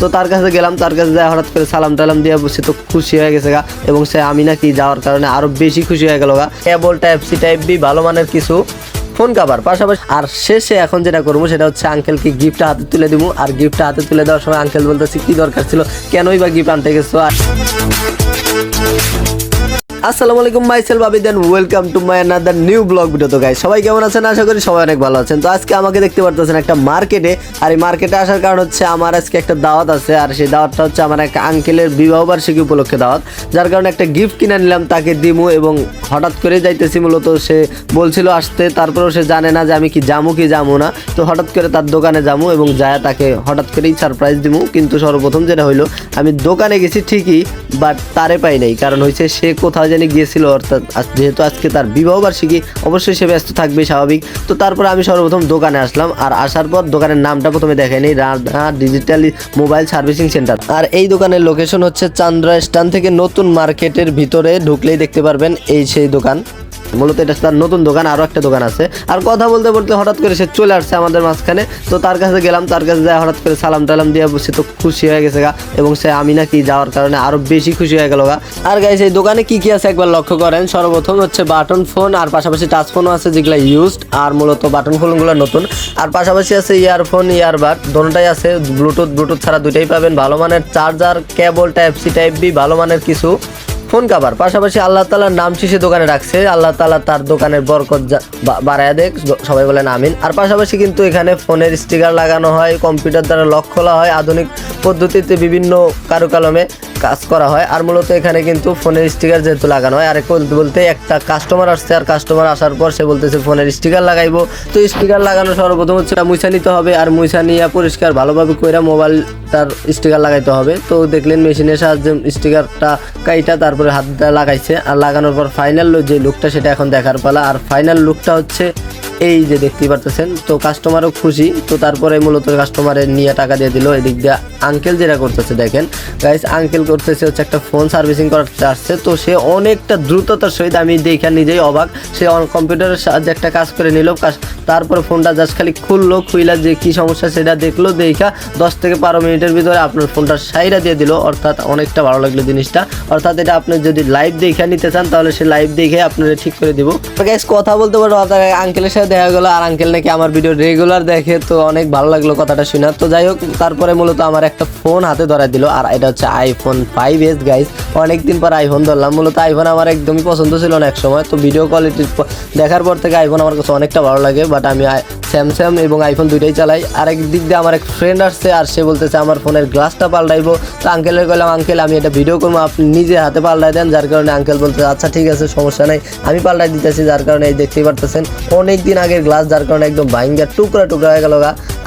তো তার কাছে গেলাম, তার কাছে যায় হঠাৎ করে সালাম টালাম দিয়ে বসে তো খুশি হয়ে গেছে গা? এবং সে আমি নাকি যাওয়ার কারণে আরও বেশি খুশি হয়ে গেল গা। Cable type C type B ভালো মানের কিছু ফোন কাবার পাশাপাশি আর শেষে এখন যেটা করব, সেটা হচ্ছে আঙ্কেলকে গিফটটা হাতে তুলে দিব। আর গিফটটা হাতে তুলে দেওয়ার সময় আঙ্কেল বলতেছে, কি দরকার ছিল? কেনই বা গিফট আনতে গেছো? আর আসসালামু আলাইকুম, myself Babi then welcome to my another new vlog video তো গাইস সবাই কেমন আছেন? আশা করি সবাই অনেক ভালো আছেন। তো আজকে আমাকে দেখতে পারতেছেন একটা মার্কেটে আর এই মার্কেটে আসার কারণ হচ্ছে আমার আজকে একটা দাওয়াত আছে। আর সেই দাওয়াতটা হচ্ছে আমার একটা আঙ্কেলের বিবাহ বার্ষিকী উপলক্ষে দাওয়াত। যার কারণে একটা গিফট কিনে নিলাম, তাকে দিমু এবং হঠাৎ করে যাইতেছি মূলত। সে বলছিল আসতে, তারপরেও সে জানে না যে আমি কি যামু কি যামু না। তো হঠাৎ করে তার দোকানে যামু এবং যায় তাকে হঠাৎ করেই সারপ্রাইজ দিমু। কিন্তু সর্বপ্রথম যেটা হইল, আমি দোকানে গেছি ঠিকই বাট তারে পাই নাই। কারণ হয়েছে সে কোথাও জানি গিয়েছিল, অর্থাৎ যেহেতু আজকে তার বিবাহ বার্ষিকী, অবশ্যই সে ব্যস্ত থাকবে স্বাভাবিক। তো তারপর আমি সর্বপ্রথম দোকানে আসলাম, আর আসার পর দোকানের নামটা প্রথমে দেখেনি Radha digital mobile servicing centre. আর এই দোকানের লোকেশন হচ্ছে চান্দ্রা স্টান থেকে নতুন মার্কেটের ভিতরে ঢুকলেই দেখতে পারবেন এই সেই দোকান। মূলত এটা তার নতুন দোকান আরও একটা দোকান আছে। আর কথা বলতে বলতে হঠাৎ করে সে চলে আসছে আমাদের মাঝখানে। তো তার কাছে গেলাম, তার কাছে যায় হঠাৎ করে সালাম টালাম দিয়ে সে তো খুশি হয়ে গেছে গা? এবং সে আমি নাকি যাওয়ার কারণে আরও বেশি খুশি হয়ে গেল গা। আর গাইস এই দোকানে কি কি আছে একবার লক্ষ্য করেন। সর্বপ্রথম হচ্ছে বাটন ফোন আর পাশাপাশি টাচ ফোনও আছে যেগুলো ইউজড আর মূলত বাটন ফোনগুলো নতুন। আর পাশাপাশি আছে ইয়ারফোন ইয়ারবাড দোনোটাই আছে। ব্লুটুথ ব্লুটুথ ছাড়া দুইটাই পাবেন। ভালো মানের charger cable type C type B ভালো মানের কিছু। ফোন কাবার। পাশাপাশি আল্লাহ তালার নাম শীষে দোকানে রাখছে। আল্লাহ তালা তার দোকানের বরকত যা- বা- বাড়ায় দেখ সবাই বলেন আমিন। আর পাশাপাশি কিন্তু এখানে ফোনের স্টিকার লাগানো হয় কম্পিউটার দ্বারা লক খোলা হয়। আধুনিক পদ্ধতিতে বিভিন্ন কারুকালমে কাজ করা হয়। আর মূলত এখানে কিন্তু ফোনের স্টিকার যেহেতু লাগানো হয়, আর বলতে একটা কাস্টমার আসছে, আর কাস্টমার আসার পর সে বলতেছে ফোনের স্টিকার লাগাইবো। তো স্টিকার লাগানো সর্বপ্রথম হচ্ছে মুছা নিতে হবে, আর মুছা নিয়ে পরিষ্কার ভালোভাবে কইরা মোবাইল তার স্টিকার লাগাইতে হবে। তো দেখলেন মেশিনের সাহায্যে স্টিকারটা কাইটা তারপরে হাত লাগাইছে, আর লাগানোর পর ফাইনাল যে লুকটা সেটা এখন দেখার পালা। আর ফাইনাল লুকটা হচ্ছে এই যে দেখতেই পারতেছেন, তো কাস্টমারও খুশি, তো তারপরে মূলত কাস্টমারের নিয়ে টাকা দিয়ে দিল। এদিক দিয়ে আঙ্কেল যেটা করতেছে, দেখেন। গাইস আঙ্কেল করতেছে হচ্ছে একটা ফোন সার্ভিসিং করতে আসছে তো সে অনেকটা দ্রুততার সহিত আমি দেখা নিজেই অবাক। সে কম্পিউটারের সাহায্যে একটা কাজ করে নিল তারপরে ফোনটা জাস্ট খালি খুললো, খুইলা যে কি সমস্যা সেটা দেখল, দেখা দশ থেকে বারো মিনিটের ভিতরে আপনার ফোনটা সাইরা দিয়ে দিল, অর্থাৎ অনেকটা ভালো লাগল জিনিসটা। অর্থাৎ এটা আপনি যদি লাইভ দেখে নিতে চান, তাহলে সে লাইভ দেখে আপনারা ঠিক করে দিব। গাইস কথা বলতে পারো আঙ্কেলের সাথে দেখা গেলো আর আঙ্কেল নাকি আমার ভিডিও রেগুলার দেখে, তো অনেক ভালো লাগল কথাটা শোনা। তো যাই হোক, তারপরে মূলত আমার একটা ফোন হাতে ধরা দিল, আর এটা হচ্ছে আইফোন ফাইভ এস গাইজ অনেকদিন পর আইফোন ধরলাম, মূলত আইফোন আমার একদমই পছন্দ ছিল না এক সময় তো ভিডিও কোয়ালিটি দেখার পর থেকে আইফোন আমার কাছে অনেকটা ভালো লাগে বাট আমি স্যামসাং এবং আইফোন দুইটাই চালাই। আর এক দিক দিয়ে আমার এক ফ্রেন্ড আসছে আর সে বলতেছে, আমার ফোনের গ্লাসটা পাল্টাইবো। তো আঙ্কেলের বললাম আঙ্কেল আমি এটা ভিডিও করব, আপনি নিজে হাতে পাল্টাই দেন। যার কারণে আঙ্কেল বলতে আচ্ছা ঠিক আছে, সমস্যা নাই, আমি পাল্টাই দিতেছি। যার কারণে এই দেখতেই পারতেছেন অনেক দিন আগের গ্লাস যার কারণে একদম ভাইঙ্গা টুকরা টুকরা হয়ে গেল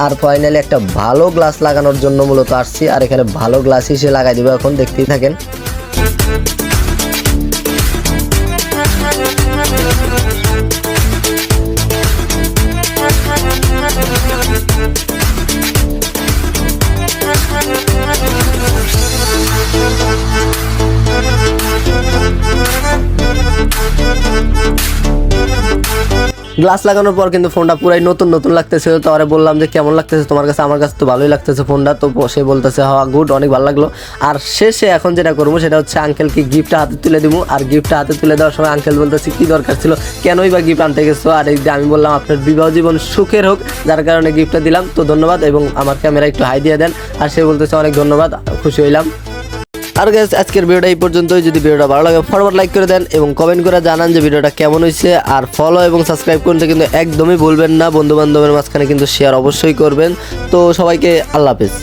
আর ফাইনালি একটা ভালো গ্লাস লাগানোর জন্য মূলত আসছি, আর এখানে ভালো গ্লাস হিসেবে লাগাই দিব এখন, দেখতেই থাকেন। গ্লাস লাগানোর পর কিন্তু ফোনটা পুরাই নতুন নতুন লাগতেছিল। তো আরে বললাম যে কেমন লাগতেছে তোমার কাছে? আমার কাছে তো ভালোই লাগতেছে ফোনটা। তো সে বলতেছে হওয়া গুড অনেক ভালো লাগল। আর শেষে এখন যেটা করব, সেটা হচ্ছে আঙ্কেলকে গিফটটা হাতে তুলে দিব। আর গিফটটা হাতে তুলে দেওয়ার সময় আঙ্কেল বলতেছে, কি দরকার ছিল? কেনই বা গিফট আনতে গেছো? আর এই যে আমি বললাম, আপনার বিবাহ জীবন সুখের হোক, যার কারণে গিফটটা দিলাম। তো ধন্যবাদ এবং আমার ক্যামেরা একটু হাই দিয়ে দেন। আর সে বলতেছে, অনেক ধন্যবাদ, খুশি হইলাম। আর গ্যাস আজকের ভিডিওটা এই পর্যন্তই। যদি ভিডিওটা ভালো লাগে ফরওয়ার্ড লাইক করে দেন এবং কমেন্ট করে জানান যে ভিডিওটা কেমন হয়েছে। আর ফলো এবং সাবস্ক্রাইব করতে কিন্তু একদমই ভুলবেন না। বন্ধু বান্ধবের মাঝখানে কিন্তু শেয়ার অবশ্যই করবেন। তো সবাইকে আল্লাহ হাফেজ।